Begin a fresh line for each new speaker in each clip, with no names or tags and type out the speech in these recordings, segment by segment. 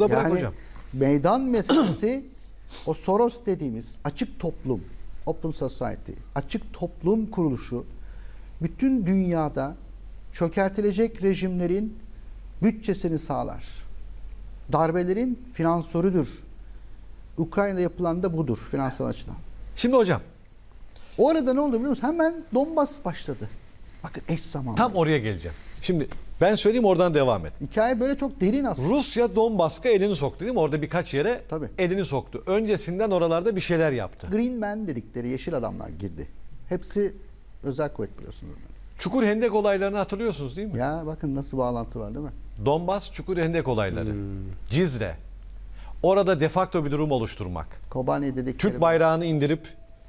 Da bırak
Yani
hocam.
meydan meselesi o Soros dediğimiz açık toplum, Open Society, açık toplum kuruluşu bütün dünyada çökertilecek rejimlerin bütçesini sağlar. Darbelerin finansörüdür. Ukrayna'da yapılan da budur finansal açıdan.
Şimdi hocam
O arada ne oldu biliyor musun? Hemen Donbas başladı. Bakın eş zamanlı.
tam oraya geleceğim. Şimdi ben söyleyeyim oradan devam et.
Hikaye böyle çok derin aslında.
Rusya Donbass'a elini soktu değil mi? Orada birkaç yere
Tabii.
elini soktu. Öncesinden oralarda bir şeyler yaptı.
Green Man dedikleri yeşil adamlar girdi. Hepsi özel kuvvet biliyorsunuz.
Çukur Hendek olaylarını hatırlıyorsunuz değil mi?
Ya bakın nasıl bağlantı var değil mi?
Donbas Çukur Hendek olayları.
Hmm.
Cizre. Orada defakto bir durum oluşturmak.
Kobani dedikleri.
Türk bayrağını indirip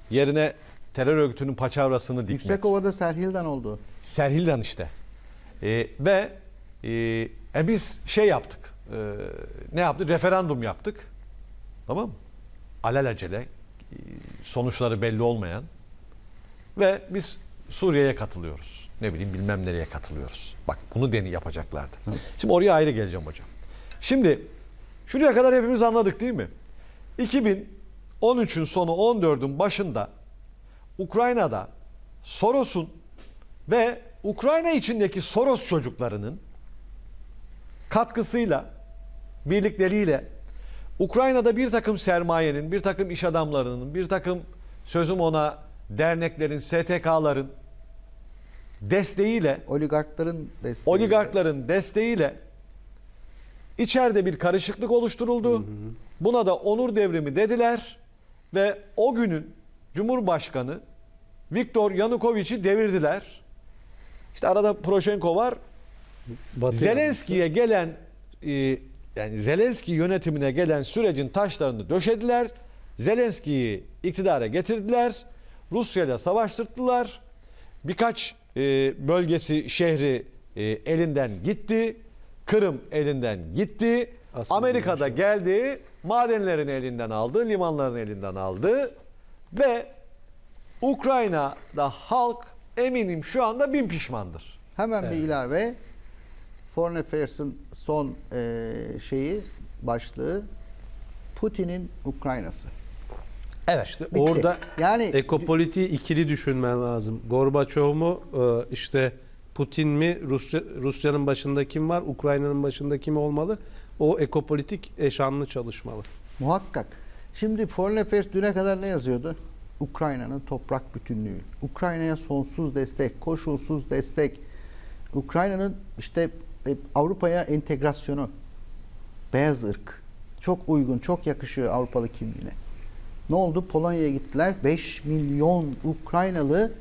yerine terör örgütünün paçavrasını dikmek.
Yüksekova'da Serhil'den oldu.
Serhil'den işte. Ee, ve e, e, biz şey yaptık. Ee, ne yaptık? Referandum yaptık. Tamam mı? Alelacele e, sonuçları belli olmayan ve biz Suriye'ye katılıyoruz. Ne bileyim bilmem nereye katılıyoruz. Bak bunu deni yapacaklardı. Şimdi oraya ayrı geleceğim hocam. Şimdi şuraya kadar hepimiz anladık değil mi? 2013'ün sonu 14'ün başında Ukrayna'da Soros'un ve Ukrayna içindeki Soros çocuklarının katkısıyla, birlikleriyle Ukrayna'da bir takım sermayenin, bir takım iş adamlarının, bir takım sözüm ona derneklerin, STK'ların desteğiyle,
Oligarkların desteği.
oligarkların desteğiyle içeride bir karışıklık oluşturuldu. Buna da onur devrimi dediler ve o günün Cumhurbaşkanı Viktor Yanukovic'i devirdiler. İşte arada Poroshenko var. Zelenski'ye gelen e, yani Zelenski yönetimine gelen sürecin taşlarını döşediler. Zelenski'yi iktidara getirdiler. Rusya'yla savaştırdılar. Birkaç e, bölgesi, şehri e, elinden gitti. Kırım elinden gitti.
Aslında
Amerika'da
şey
geldi. Madenlerini elinden aldı, limanlarını elinden aldı ve Ukrayna'da halk eminim şu anda bin pişmandır.
Hemen bir ilave. Foreign Affairs'ın son e, şeyi, başlığı Putin'in Ukraynası.
Evet. İşte
Bitti.
orada
Yani-
ekopolitiği ikili düşünmen lazım. Gorbaçov mu e, işte Putin mi Rusya Rusya'nın başında kim var? Ukrayna'nın başında kim olmalı? O ekopolitik eşanlı çalışmalı.
Muhakkak. Şimdi Foreign Affairs düne kadar ne yazıyordu? Ukrayna'nın toprak bütünlüğü. Ukrayna'ya sonsuz destek, koşulsuz destek. Ukrayna'nın işte e, Avrupa'ya entegrasyonu. Beyaz ırk. Çok uygun, çok yakışıyor Avrupalı kimliğine. Ne oldu? Polonya'ya gittiler. 5 milyon Ukraynalı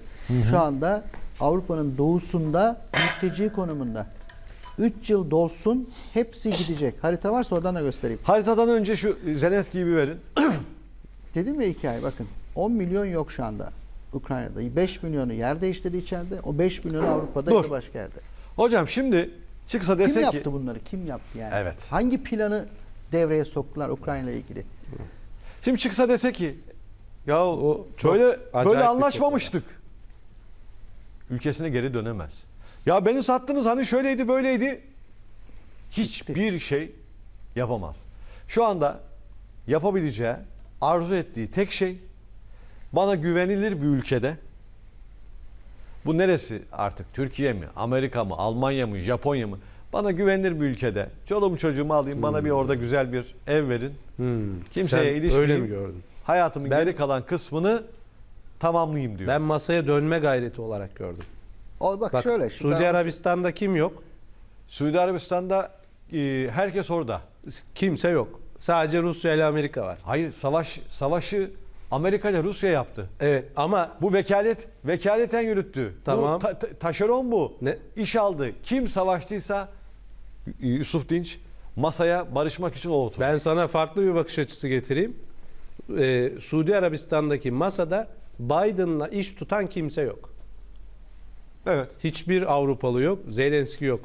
şu anda Avrupa'nın doğusunda mülteci konumunda. 3 yıl dolsun hepsi gidecek. Harita varsa oradan da göstereyim.
Haritadan önce şu Zelenski'yi bir verin.
Dedim ya hikaye bakın 10 milyon yok şu anda Ukrayna'da. 5 milyonu yer değiştirdi içeride. O 5 milyonu Avrupa'da
Dur.
ya da başka yerde.
Hocam şimdi çıksa
Kim
dese
yaptı
ki
bunları? Kim yaptı yani?
Evet.
Hangi planı devreye soktular Ukrayna ile ilgili?
şimdi çıksa dese ki ya
O
böyle böyle anlaşmamıştık. Ülkesine geri dönemez. Ya beni sattınız hani şöyleydi böyleydi. Hiçbir şey yapamaz. Şu anda yapabileceği, arzu ettiği tek şey bana güvenilir bir ülkede bu neresi artık Türkiye mi, Amerika mı, Almanya mı, Japonya mı? Bana güvenilir bir ülkede çoluğumu çocuğumu alayım bana bir orada güzel bir ev verin.
Hmm.
Kimseye
Sen
ilişmeyeyim.
Öyle mi gördün?
Hayatımın
Ben-
geri kalan kısmını tamamlayayım diyor.
Ben masaya dönme gayreti olarak gördüm.
O bak,
Bak
şöyle.
Suudi Arabistan'da kim yok?
Suudi Arabistan'da e, herkes orada.
Kimse yok. Sadece Rusya ile Amerika var.
Hayır savaş savaşı Amerika ile Rusya yaptı.
Evet ama
Bu vekalet vekaleten yürüttü.
Tamam.
Bu ta- ta- taşeron bu.
Ne?
İş aldı. Kim savaştıysa Yusuf Dinç masaya barışmak için o oturdu.
Ben sana farklı bir bakış açısı getireyim. Ee, Suudi Arabistan'daki masada Biden'la iş tutan kimse yok.
Evet.
Hiçbir Avrupalı yok, Zelenski yok.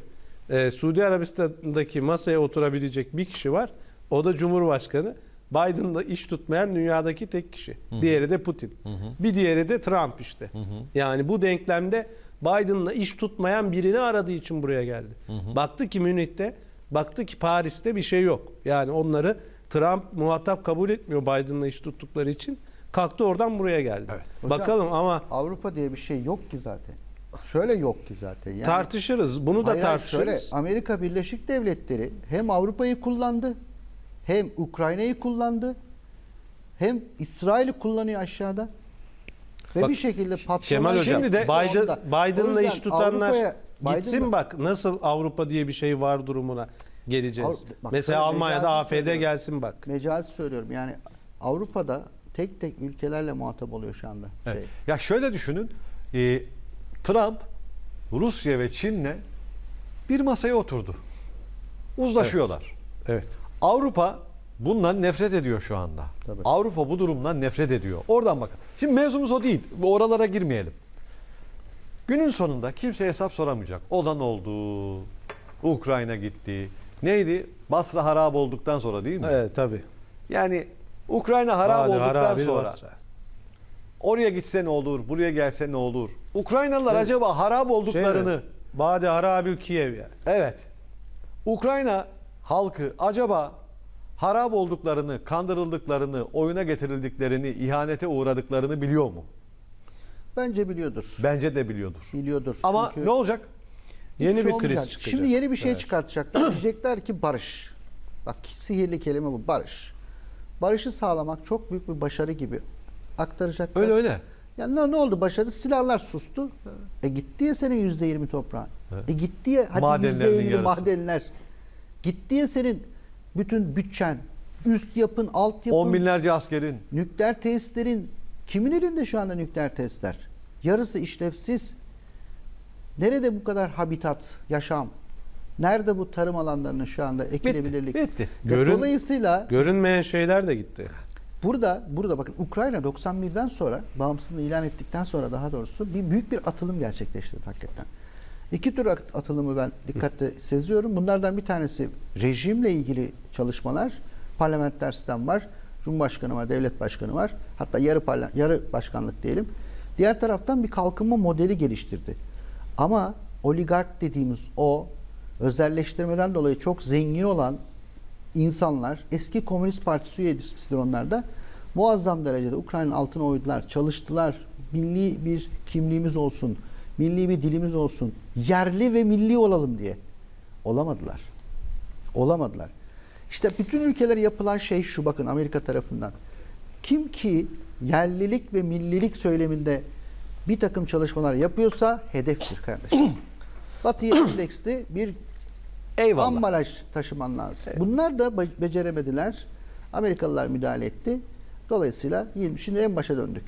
Ee, Suudi Arabistan'daki masaya oturabilecek bir kişi var. O da Cumhurbaşkanı. Biden'la iş tutmayan dünyadaki tek kişi. Diğeri de Putin. Bir diğeri de Trump işte. Yani bu denklemde Biden'la iş tutmayan birini aradığı için buraya geldi. Baktı ki Münih'te Baktı ki Paris'te bir şey yok. Yani onları Trump muhatap kabul etmiyor Biden'la iş tuttukları için. Kalktı oradan buraya geldi.
Evet.
Hocam,
Bakalım ama
Avrupa diye bir şey yok ki zaten. Şöyle yok ki zaten. Yani,
tartışırız. Bunu da
hayır,
tartışırız.
Şöyle, Amerika Birleşik Devletleri hem Avrupa'yı kullandı, hem Ukrayna'yı kullandı, hem İsrail'i kullanıyor aşağıda. Ve
Bak,
bir şekilde patlama.
Kemal Hocam,
Şimdi de-
Biden, Biden'la iş tutanlar
Avrupa'ya-
gitsin bak nasıl Avrupa diye bir şey var durumuna geleceğiz.
Avru- bak,
Mesela Almanya'da AFD
söylüyorum.
gelsin bak.
Mecazi söylüyorum yani Avrupa'da tek tek ülkelerle muhatap oluyor şu anda.
Evet.
Şey.
Ya şöyle düşünün. e, Trump Rusya ve Çin'le bir masaya oturdu. Uzlaşıyorlar.
Evet.
Avrupa bundan nefret ediyor şu anda.
Tabii.
Avrupa bu durumdan nefret ediyor. Oradan bakın. Şimdi mevzumuz o değil. Oralara girmeyelim. Günün sonunda kimse hesap soramayacak. Olan oldu. Ukrayna gitti. Neydi? Basra harap olduktan sonra değil mi?
Evet tabii.
Yani Ukrayna harap
Hadi
olduktan
harabil
sonra
Basra.
oraya gitse ne olur, buraya gelse ne olur? Ukraynalılar acaba harap olduklarını
Şey mi? Bade harabil Kiev yani.
Evet. Ukrayna halkı acaba harap olduklarını, kandırıldıklarını, oyuna getirildiklerini, ihanete uğradıklarını biliyor mu?
Bence biliyordur.
Bence de biliyordur.
Biliyordur.
Ama
Çünkü
ne olacak?
Yeni
şey
bir kriz
olmayacak.
çıkacak.
Şimdi yeni bir şey
Evet.
çıkartacaklar. Diyecekler ki barış. Bak sihirli kelime bu barış. Barışı sağlamak çok büyük bir başarı gibi aktaracaklar.
Öyle öyle.
Yani ne, ne oldu başarı? Silahlar sustu. E gitti ya senin yüzde yirmi toprağın.
Evet.
E gitti ya hadi
Madenlerin
yüzde elli
yarısı.
madenler. Gitti ya senin bütün bütçen, üst yapın, alt yapın,
On binlerce askerin.
nükleer tesislerin. Kimin elinde şu anda nükleer tesisler? Yarısı işlevsiz. Nerede bu kadar habitat, yaşam? Nerede bu tarım alanlarının şu anda ekilebilirlik?
Bitti. bitti.
Görün-
Dolayısıyla
Görünmeyen şeyler de gitti.
Burada burada bakın Ukrayna 91'den sonra bağımsızlığını ilan ettikten sonra daha doğrusu bir büyük bir atılım gerçekleştirdi hakikaten. İki tür at- atılımı ben dikkatle seziyorum. Bunlardan bir tanesi rejimle ilgili çalışmalar. Parlamenter sistem var. Cumhurbaşkanı var, devlet başkanı var. Hatta yarı parla- yarı başkanlık diyelim. Diğer taraftan bir kalkınma modeli geliştirdi. Ama oligark dediğimiz o özelleştirmeden dolayı çok zengin olan insanlar eski Komünist Partisi üyesidir onlar da muazzam derecede Ukrayna'nın altına oydular, çalıştılar. Milli bir kimliğimiz olsun, milli bir dilimiz olsun, yerli ve milli olalım diye. Olamadılar. Olamadılar. İşte bütün ülkelere yapılan şey şu bakın Amerika tarafından. Kim ki yerlilik ve millilik söyleminde bir takım çalışmalar yapıyorsa hedeftir kardeşim. Batı'ya endeksli bir
Eyvallah.
ambalaj taşıman lazım. Bunlar da be- beceremediler. Amerikalılar müdahale etti. Dolayısıyla şimdi en başa döndük.